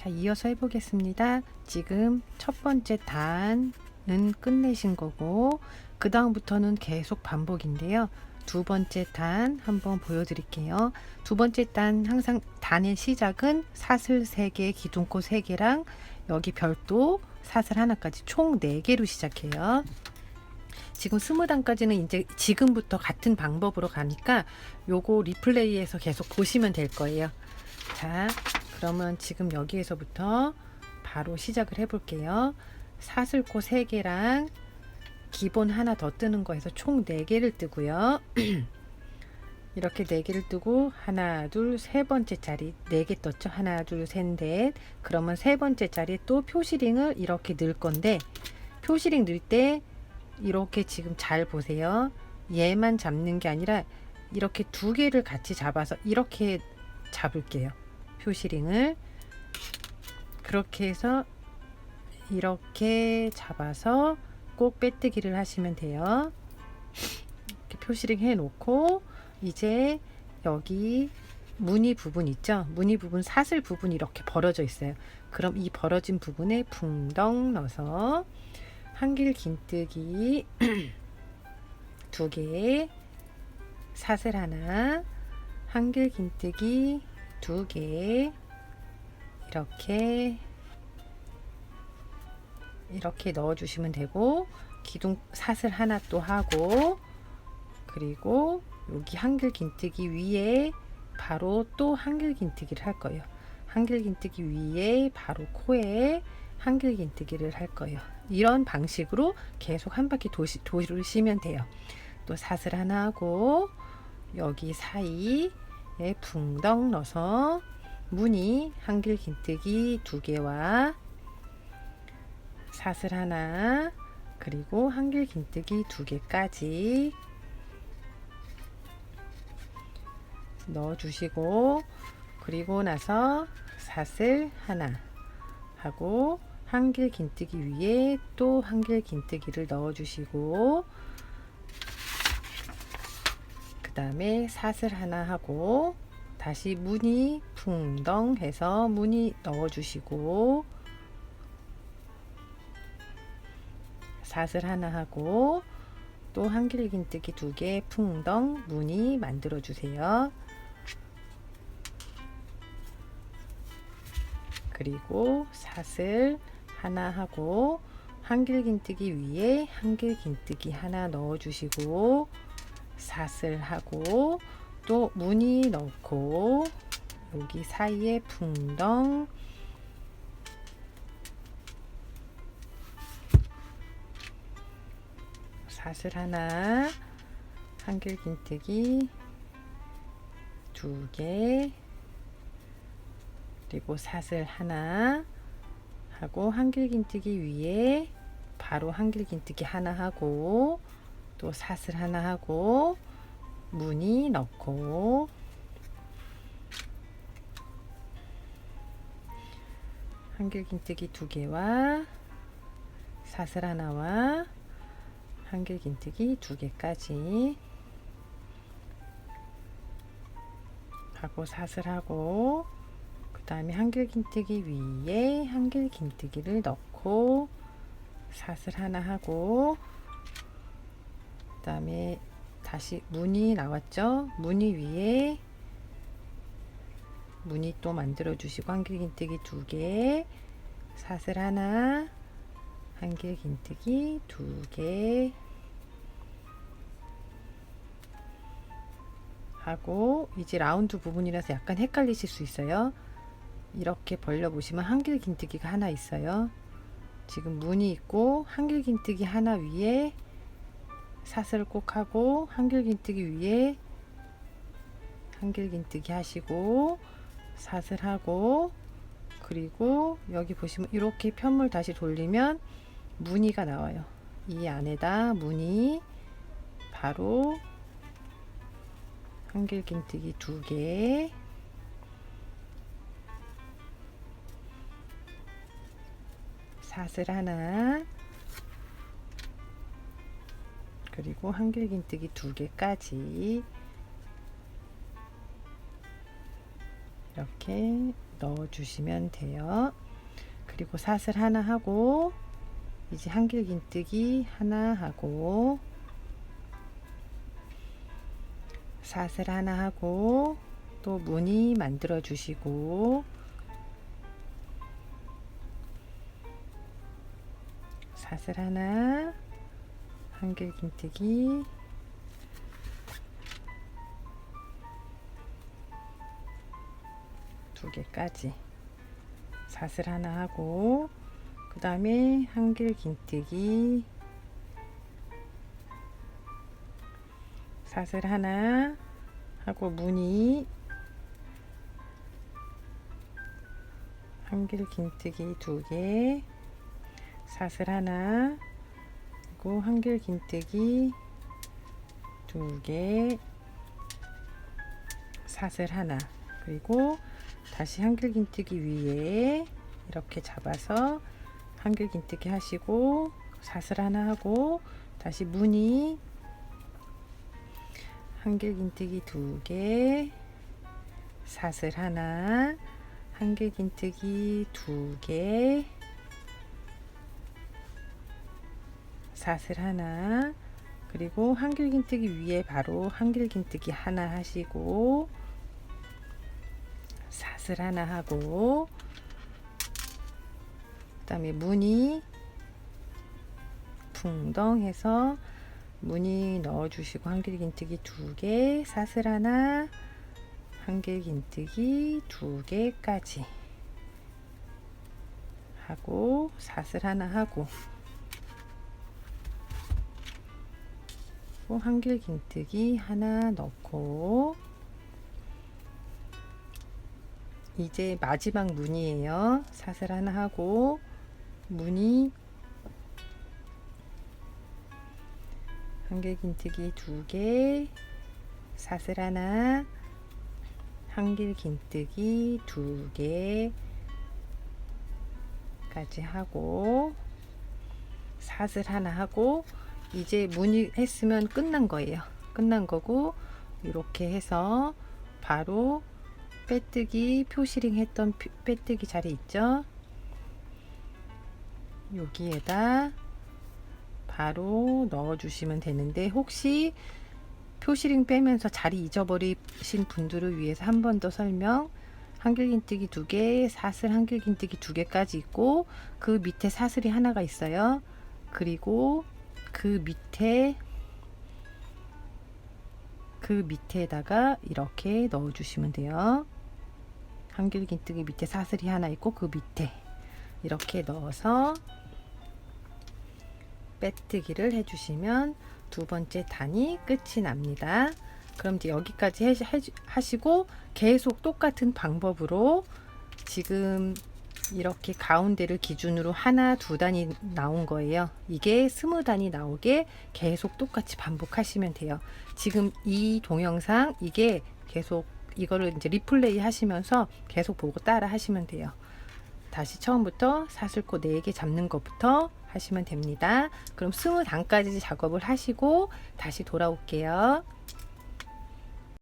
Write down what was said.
자, 이어서 해보겠습니다. 지금 첫 번째 단은 끝내신 거고, 그 다음부터는 계속 반복인데요. 두 번째 단 한번 보여드릴게요. 두 번째 단 항상 단의 시작은 사슬 3개, 기둥꽃 3개랑 여기 별도 사슬 하나까지 총 4개로 시작해요. 지금 스무 단까지는 이제 지금부터 같은 방법으로 가니까 요거 리플레이에서 계속 보시면 될 거예요. 자, 그러면 지금 여기에서부터 바로 시작을 해볼게요. 사슬코 3개랑 기본 하나 더 뜨는 거에서 총 4개를 뜨고요. 이렇게 4개를 뜨고 하나 둘 세 번째 자리 4개 떴죠. 하나 둘 셋 넷 그러면 세 번째 자리에 또 표시링을 이렇게 넣을 건데 표시링 넣을 때 이렇게 지금 잘 보세요. 얘만 잡는 게 아니라 이렇게 두 개를 같이 잡아서 이렇게 잡을게요. 표시링을 그렇게 해서 이렇게 잡아서 꼭 빼뜨기를 하시면 돼요. 이렇게 표시링 해 놓고 이제 여기 무늬 부분 있죠? 무늬 부분 사슬 부분 이렇게 벌어져 있어요. 그럼 이 벌어진 부분에 붕덩 넣어서 한길 긴뜨기 두 개, 사슬 하나, 한길 긴뜨기 두 개, 이렇게 이렇게 넣어주시면 되고 기둥 사슬 하나 또 하고 그리고 여기 한길 긴뜨기 위에 바로 또 한길 긴뜨기를 할 거예요. 한길 긴뜨기 위에 바로 코에 한길 긴뜨기를 할 거예요. 이런 방식으로 계속 한 바퀴 도시, 도시면 돼요. 또 사슬 하나 하고 여기 사이 에 붕덩 넣어서 무늬 한길 긴뜨기 두 개와 사슬 하나 그리고 한길 긴뜨기 두 개까지 넣어 주시고 그리고 나서 사슬 하나 하고 한길 긴뜨기 위에 또 한길 긴뜨기를 넣어 주시고 그 다음에 사슬 하나 하고 다시 무늬 붕덩 해서 무늬 넣어 주시고 사슬 하나 하고 또 한길 긴뜨기 두 개 풍덩 무늬 만들어 주세요. 그리고 사슬 하나 하고 한길 긴뜨기 위에 한길 긴뜨기 하나 넣어 주시고 사슬 하고 또 무늬 넣고 여기 사이에 풍덩. 사슬 하나 한길 긴뜨기 두 개 그리고 사슬 하나 하고 한길 긴뜨기 위에 바로 한길 긴뜨기 하나 하고 또 사슬 하나 하고 무늬 넣고. 한길 긴뜨기 두 개와 사슬 하나와 한길 긴뜨기 두 개까지. 하고 사슬하고 그 다음에 한길 긴뜨기 위에 한길 긴뜨기를 넣고 사슬 하나 하고 그 다음에 다시 무늬 나왔죠 무늬 위에 무늬 또 만들어 주시고 한길 긴뜨기 두 개 사슬 하나 한길 긴뜨기 두개 하고 이제 라운드 부분이라서 약간 헷갈리실 수 있어요. 이렇게 벌려 보시면 한길 긴뜨기가 하나 있어요. 지금 무늬 있고 한길 긴뜨기 하나 위에 사슬 꼭 하고 한길 긴뜨기 위에 한길 긴뜨기 하시고 사슬 하고 그리고 여기 보시면 이렇게 편물 다시 돌리면 무늬가 나와요. 이 안에다 무늬 바로 한길 긴뜨기 두 개, 사슬 하나, 그리고 한길 긴뜨기 두 개까지 이렇게 넣어 주시면 돼요. 그리고 사슬 하나 하고 이제 한길긴뜨기 하나 하고 사슬 하나 하고 또 무늬 만들어 주시고 사슬 하나 한길긴뜨기. 두 개까지. 사슬 하나 하고 그 다음에 한길긴뜨기. 사슬 하나 하고 무늬 한길긴뜨기 두 개. 사슬 하나 그리고 한길 긴뜨기 두 개 사슬 하나. 그리고 다시 한길 긴뜨기 위에 이렇게 잡아서 한길 긴뜨기 하시고 사슬 하나 하고 다시 무늬 한길 긴뜨기 두 개 사슬 하나 한길 긴뜨기 두개 사슬 하나 그리고 한길긴뜨기 위에 바로 한길긴뜨기 하나 하시고 사슬 하나 하고 그 다음에 무늬 풍덩해서 무늬 넣어주시고 한길긴뜨기 두 개, 사슬 하나, 한길긴뜨기 두 개까지 하고 사슬 하나 하고 또 한길 긴뜨기 하나 넣고 이제 마지막 무늬예요. 사슬 하나 하고 무늬 한길 긴뜨기 두 개, 사슬 하나, 한길 긴뜨기 두 개까지 하고 사슬 하나 하고 이제 무늬 했으면 끝난 거예요. 끝난 거고 이렇게 해서 바로 빼뜨기 표시링 했던 피- 빼뜨기 자리 있죠? 여기에다 바로 넣어 주시면 되는데 혹시 표시링 빼면서 자리 잊어버리신 분들을 위해서 한 번 더 설명 한길긴뜨기 두 개, 사슬 한길긴뜨기 두 개까지 있고 그 밑에 사슬이 하나가 있어요. 그리고 그 밑에 그 밑에다가 이렇게 넣어 주시면 돼요. 한길긴뜨기 밑에 사슬이 하나 있고 그 밑에 이렇게 넣어서 빼뜨기를 해주시면 두 번째 단이 끝이 납니다. 그럼 이제 여기까지 하시고 계속 똑같은 방법으로 지금 이렇게 가운데를 기준으로 하나 두 단이 나온 거예요. 이게 스무 단이 나오게 계속 똑같이 반복하시면 돼요. 지금 이 동영상 이게 계속 이거를 이제 리플레이 하시면서 계속 보고 따라 하시면 돼요. 다시 처음부터 사슬코 4개 잡는 것부터 하시면 됩니다. 그럼 스무 단까지 작업을 하시고 다시 돌아올게요.